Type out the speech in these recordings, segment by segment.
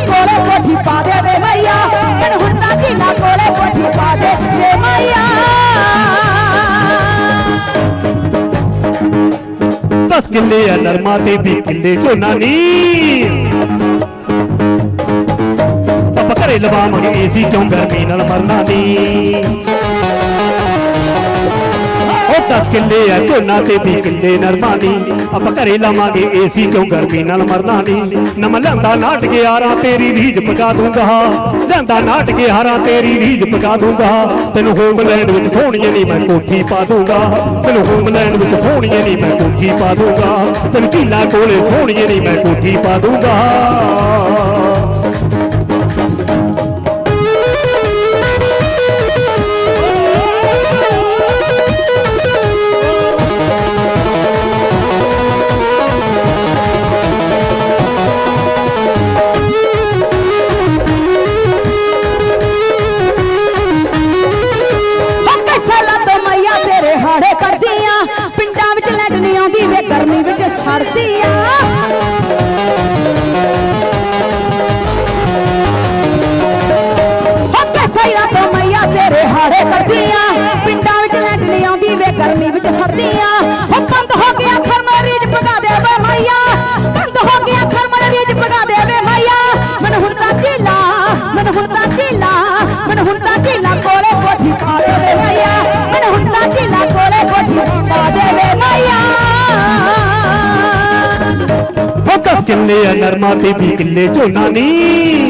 ਕੋਲੇ ਕੋਠੀ ਪਾ ਦੇਵੇ ਮਈਆ। ਮੈਨੂੰ ਹੁਣ ਤਾਂ ਕੋਲੇ ਕੋਠੀ ਪਾ ਦੇ ਵੇ ਮਈਆ। ਦਸ ਕਿੱਲੇ ਆ ਨਰਮਾ ਤੇ 20 ਕਿੱਲੇ ਝੋਨਾ ਨੀ। ਆਪਾਂ ਘਰੇ ਲਵਾਵਾਂਗੇ, ਏਸੀ ਕਿਉਂ ਗਰਮੀ ਨਾਲ ਮਰਨਾ ਨੀ। ਉਹ 10 ਕਿੱਲੇ ਆ, ਝੋਨਾ ਤੇ 20 ਕਿੱਲੇ ਨਰਮਾ ਨੀ ਆਪਾਂ ਘਰੇ ਲਾਵਾਂਗੇ ਏਸੀ ਕਿਉਂ ਗਰਮੀ ਨਾਲ ਮਰਨਾ ਨੀ ਨਮ ਲਿਆਂਦਾ ਨਾਟ ਗਿਆਰਾਂ ਤੇਰੀ ਰੀਝ ਪਕਾ ਦੂੰਗਾ। ਲਿਆਂਦਾ ਨਾਟ ਗਿਆਰਾਂ ਤੇਰੀ ਰੀਜ ਪਕਾ ਦੂੰਗਾ। ਤੈਨੂੰ ਹੋਮਲੈਂਡ ਵਿੱਚ ਸੋਹਣੀਏ ਨਹੀਂ ਮੈਂ ਕੋਠੀ ਪਾ ਦੂੰਗਾ। ਤੈਨੂੰ ਹੋਮਲੈਂਡ ਵਿੱਚ ਸੋਹਣੀਏ ਨਹੀਂ ਮੈਂ ਕੋਠੀ ਪਾ ਦੂੰਗਾ। ਤੈਨੂੰ ਢੀਲਾ ਕੋਲੇ ਸੋਹਣੀਏ ਨਹੀਂ ਮੈਂ ਕੋਠੀ ਪਾ ਦੂੰਗਾ। ਤੇਰੇ ਹਾੜੇ ਪਿੰਡਾਂ ਵਿੱਚ ਲੈਟ ਨਹੀਂ ਆਉਂਦੀ, ਵੇ ਗਰਮੀ ਵਿੱਚ ਸੜਦੀ ਹੋ ਬੰਦ ਹੋ ਗਿਆ ਖਰਮਰੀ ਚ ਪਗਾ ਦੇ ਵੇ ਮਈਆ। ਬੰਦ ਹੋ ਗਿਆ ਖਰਮਰੀ ਚ ਪਗਾ ਦੇ ਵੇ ਮਈਆ। ਮੈਨੂੰ ਹੁਣ ਤਾਂ ਢੀਲਾ ਮੈਨੂੰ ਹੁਣ ਤਾਂ ਢੀਲਾ ਮੈਨੂੰ ਹੁਣ ਤਾਂ ਢੀਲਾ ਕੋਲੇ ਕੋਠੀ ਪਾ ਦੇਵੇ ਮਈਆ। ਮੈਨੂੰ ਹੁਣ ਤਾਂ ਢੀਲਾ ਕੋਲੇ ਕੋਠੀ ਪਾ ਦੇਵੇ ਮਈਆ। ਉਹ 10 ਕਿੱਲੇ ਆ ਨਰਮਾ ਤੇ 20 ਕਿੱਲੇ ਝੋਨਾ ਨੀ।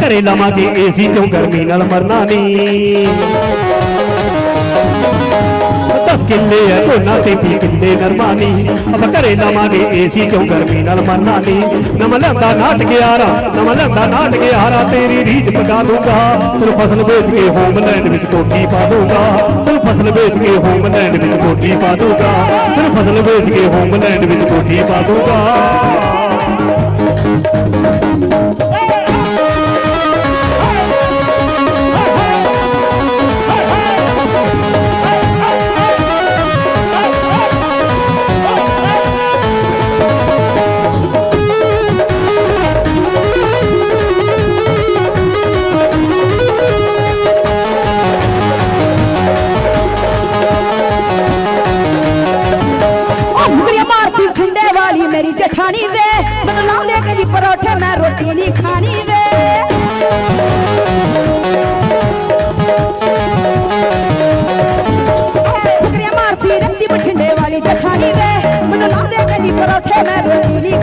ਘਰੇ ਲਾਵਾਂਗੇ ਏਸੀ ਕਿਉਂ ਗਰਮੀ ਨਾਲ ਮਰਨਾ ਨੀ? 10 ਕਿੱਲੇ ਆ, ਝੋਨਾ ਤੇ 20 ਕਿੱਲੇ ਨਰਮਾ ਨੀ। ਆਪਾਂ ਘਰੇ ਲਾਵਾਂਗੇ ਏਸੀ ਕਿਉਂ ਗਰਮੀ ਨਾਲ ਮਰਨਾ ਨੀ? ਨਮ ਲਿਆਂਦਾ ਨਾਟ ਗਿਆਰਾ ਨਮ ਲਿਆਂਦਾ ਨਾਟ ਗਿਆਰਾ ਤੇਰੀ ਰੀਝ ਪਕਾ ਦੂੰਗਾ। ਤੈਨੂੰ ਫਸਲ ਵੇਚ ਕੇ ਹੋਮਲੈਂਡ ਵਿੱਚ ਕੋਠੀ ਪਾ ਦੂੰਗਾ। ਤੈਨੂੰ ਫਸਲ ਵੇਚ ਕੇ ਹੋਮਲੈਂਡ ਵਿੱਚ ਕੋਠੀ ਪਾ ਦੂੰਗਾ। ਤੈਨੂੰ ਫਸਲ ਵੇਚ ਕੇ ਹੋਮਲੈਂਡ ਵਿੱਚ ਕੋਠੀ ਪਾ ਦੂੰਗਾ। ਵਾਲੀ ਮੇਰੀ ਵੇ। ਮੈਨੂੰ ਲਾਉਂਦੇ ਕਹਿੰਦੀ ਪਰੌਠੇ, ਮੈਂ ਰੋਟੀ ਨਹੀਂ ਖਾਣੀ ਵੇ। ਫੁਕਰੀਆਂ ਮਾਰਦੀ ਰਹਿੰਦੀ ਬਠਿੰਡੇ ਵਾਲੀ ਜਠਾਣੀ ਵੇ। ਮੈਨੂੰ ਲਾਉਂਦੇ ਕਹਿੰਦੀ ਪਰੋਠੇ, ਮੈਂ ਰੋਟੀ ਨਹੀਂ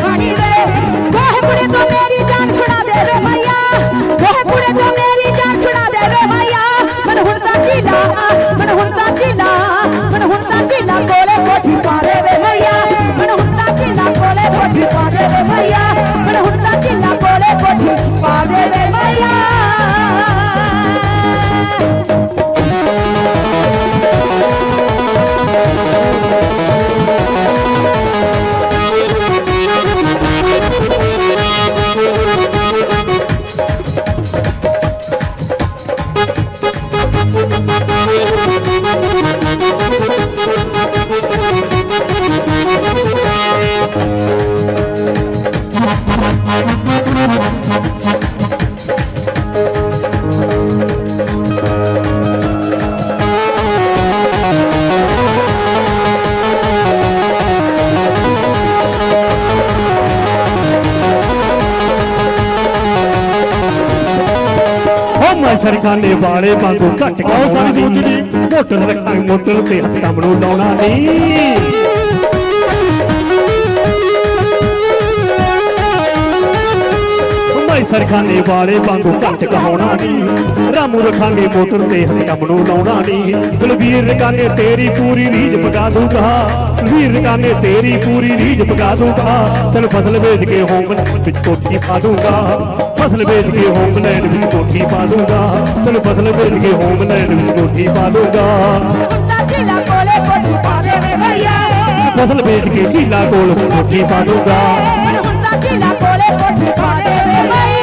ਸਰਕਾਨੇ ਵਾਲੇ ਵਾਂਗੂ ਘੱਟ ਆਓ ਸਾਰੀ ਸੋਚ ਦੀ ਮੋਟਰ ਰੱਖਾਂ ਮੋਟਰ ਤੇ ਹੱਥਾਂ ਨੂੰ ਲਾਉਣਾ ਨਹੀਂ। ਸਰਖਾਨੇ ਵਾਲੇ ਵਾਂਗੂ ਚ ਕਹਾਉਣਾ ਨਹੀਂ ਰਾਮੂ ਰਖਾਂਗੇ ਮੋਟਰ ਤੇ ਹੱਕਮ ਨੂੰ ਲਾਉਣਾ ਨਹੀਂ ਬਲਵੀਰ ਰਕਾਨੇ ਤੇਰੀ ਪੂਰੀ ਰੀਝ ਪਕਾ ਦੂੰਗਾ। ਵੀਰ ਰਕਾਨੇ ਤੇਰੀ ਪੂਰੀ ਰੀਝ ਪਕਾ ਦੂੰਗਾ। ਤੈਨੂੰ ਫਸਲ ਵੇਚ ਕੇ ਹੋਮਲੈਂਡ ਵਿੱਚ ਕੋਠੀ ਪਾ ਦੂੰਗਾ। ਫਸਲ ਵੇਚ ਕੇ ਹੋਮਲੈਂਡ ਵਿੱਚ ਕੋਠੀ ਪਾ ਦੂੰਗਾ। ਤੈਨੂੰ ਫਸਲ ਵੇਚ ਕੇ ਹੋਮਲੈਂਡ ਵਿੱਚ ਕੋਠੀ ਪਾ ਦੂੰਗਾ। ਝੀਲਾ ਕੋਲੇ ਕੋਠੀ ਪਾ ਦੇਵੇ ਭਈਆ। ਫਸਲ ਵੇਚ ਕੇ ਝੀਲਾ ਕੋਲ ਕੋਠੀ ਪਾ ਦੂੰਗਾ। ਹੁਣ ਹੁੰਦਾ ਝੀਲਾ ਕੋਲੇ ਕੋਠੀ ਪਾ ਦੇਵੇ ਭਈਆ।